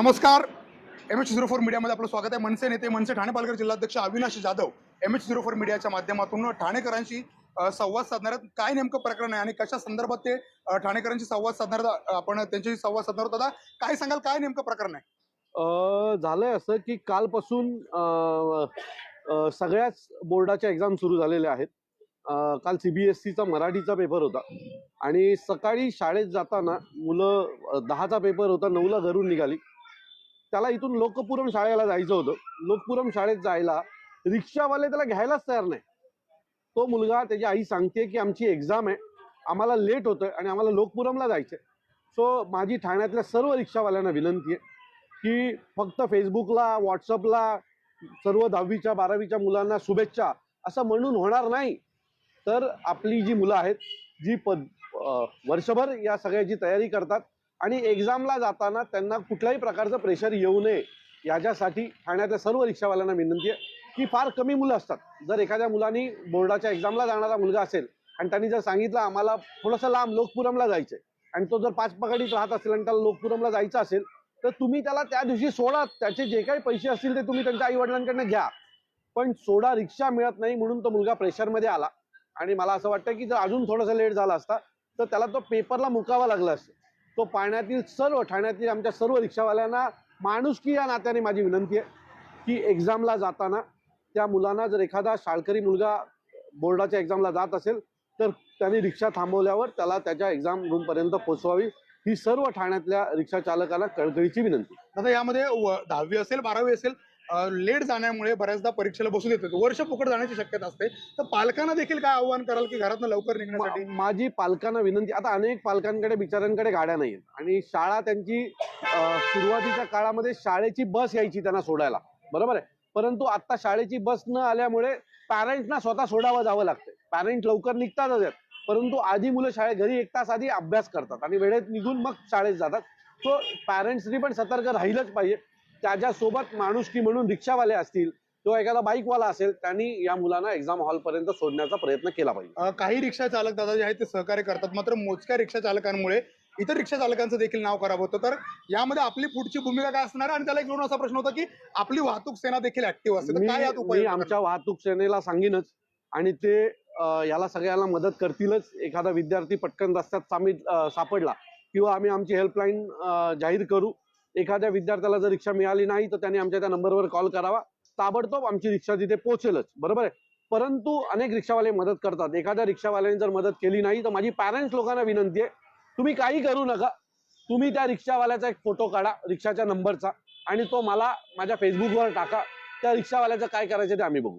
नमस्कार. M H zero four मीडियामध्ये आपलं स्वागत आहे. मनसे नेते मनसे ठाणे पालघर जिल्हाध्यक्ष Avinash Jadhav M H zero four मीडियाच्या माध्यमातून ठाणेकरांशी संवाद साधणार आहेत. काय नेमकं प्रकरण आहे आणि कशा संदर्भात ते ठाणेकरांशी संवाद साधणार आपण त्यांच्याशी संवाद साधणार आहोत. दादा काय सांगाल? काय नेमकं प्रकरण आहे? झालंय असं की कालपासून सगळ्याच बोर्डाच्या एक्झाम सुरू झालेल्या आहेत. काल सीबीएसईचा मराठीचा पेपर होता. आणि सकाळी शाळेत जाताना मुलं दहाचा पेपर होता नऊला घरून निघाली. त्याला इथून लोकपुरम शाळेला जायचं होतं. लोकपुरम शाळेत जायला रिक्षावाले त्याला घ्यायलाच तयार नाही. तो मुलगा त्याची आई सांगते की आमची एक्झाम आहे. आम्हाला लेट होतं आणि आम्हाला लोकपुरमला जायचं आहे सो माझी ठाण्यातल्या सर्व रिक्षावाल्यांना विनंती आहे की फक्त फेसबुकला व्हॉट्सअपला सर्व दहावीच्या बारावीच्या मुलांना शुभेच्छा असं म्हणून होणार नाही. तर आपली जी मुलं आहेत जी पद वर्षभर या सगळ्याची तयारी करतात आणि एक्झामला जाताना त्यांना कुठल्याही प्रकारचं प्रेशर येऊ नये याच्यासाठी ठाण्यातल्या सर्व रिक्षावाल्यांना विनंती आहे की फार कमी मुलं असतात. जर एखाद्या मुलांनी बोर्डाच्या एक्झामला जाणारा मुलगा असेल आणि त्यांनी जर सांगितलं आम्हाला थोडंसं लांब लोकपुरमला आहे आणि तो जर पाच पकडीत राहत असेल आणि त्याला लोकपुरमला जायचं असेल तर तुम्ही त्याला त्या दिवशी सोडा. त्याचे जे काही पैसे असतील ते तुम्ही त्यांच्या आईवडिलांकडनं घ्या. पण सोडा रिक्षा मिळत नाही म्हणून तो मुलगा प्रेशरमध्ये आला. आणि मला असं वाटतं की जर अजून थोडासा लेट झाला असता तर त्याला तो पेपरला मुकावा लागला असतं तो पाण्यातील सर्व ठाण्यातील आमच्या सर्व रिक्षावाल्यांना माणुसकी या नात्याने माझी विनंती आहे की एक्झामला जाताना त्या मुलांना जर एखादा शाळकरी मुलगा बोर्डाच्या एक्झामला जात असेल तर त्यांनी रिक्षा थांबवल्यावर त्याला त्याच्या एक्झाम रूमपर्यंत पोहोचवावी ही सर्व ठाण्यातल्या रिक्षा चालकांना कळकळीची विनंती. आता यामध्ये दहावी असेल बारावी असेल लेट जाण्यामुळे बऱ्याचदा परीक्षेला बसू देत वर्ष फुकट जाण्याची शक्यता असते. तर पालकांना देखील काय आव्हान कराल की घरातनं लवकर निघण्यासाठी? माझी पालकांना विनंती आता अनेक पालकांकडे बिचाऱ्यांकडे गाड्या नाहीत आणि शाळा त्यांची सुरुवातीच्या काळामध्ये शाळेची बस यायची त्यांना सोडायला. बरोबर आहे? परंतु आता शाळेची बस न आल्यामुळे पॅरेंट्सना स्वतः सोडावं जावं लागतं पॅरेंट लवकर निघतातच आहेत. परंतु आधी मुलं शाळेत घरी एक तास आधी अभ्यास करतात. आणि वेळेत निघून मग शाळेत जातात. सो पॅरेंट्सनी पण सतर्क राहिलंच पाहिजे. त्याच्यासोबत माणुसकी म्हणून रिक्षावाले असतील किंवा एखादा बाईकवाला असेल त्यांनी या मुलांना एक्झाम हॉलपर्यंत सोडण्याचा प्रयत्न केला पाहिजे. काही रिक्षा चालक दादा जे आहेत ते सहकार्य करतात. मात्र मोजक्या रिक्षा चालकांमुळे इतर रिक्षा चालकांचं देखील नाव खराब होतं. तर यामध्ये आपली पुढची भूमिका काय असणार? आणि त्याला एक जोडून असा प्रश्न होता की आपली वाहतूक सेना देखील ऍक्टिव्ह असते. काय यात उपाय आमच्या वाहतूक सेनेला सांगेनच. आणि ते याला सगळ्यांना मदत करतीलच. एखादा विद्यार्थी पटकन रस्त्यात सामील सापडला किंवा आम्ही आमची हेल्पलाईन जाहीर करू. एखाद्या विद्यार्थ्याला जर रिक्षा मिळाली नाही तर त्यांनी आमच्या त्या नंबरवर कॉल करावा. ताबडतोब आमची रिक्षा तिथे पोहोचेलच. बरोबर आहे? परंतु अनेक रिक्षावाले मदत करतात. एखाद्या रिक्षावाल्याने जर मदत केली नाही तर माझी पॅरेंट्स लोकांना विनंती आहे तुम्ही काही करू नका. तुम्ही त्या रिक्षावाल्याचा एक फोटो काढा रिक्षाच्या नंबरचा आणि तो मला माझ्या फेसबुकवर टाका. त्या रिक्षावाल्याचं काय करायचं ते आम्ही बघू.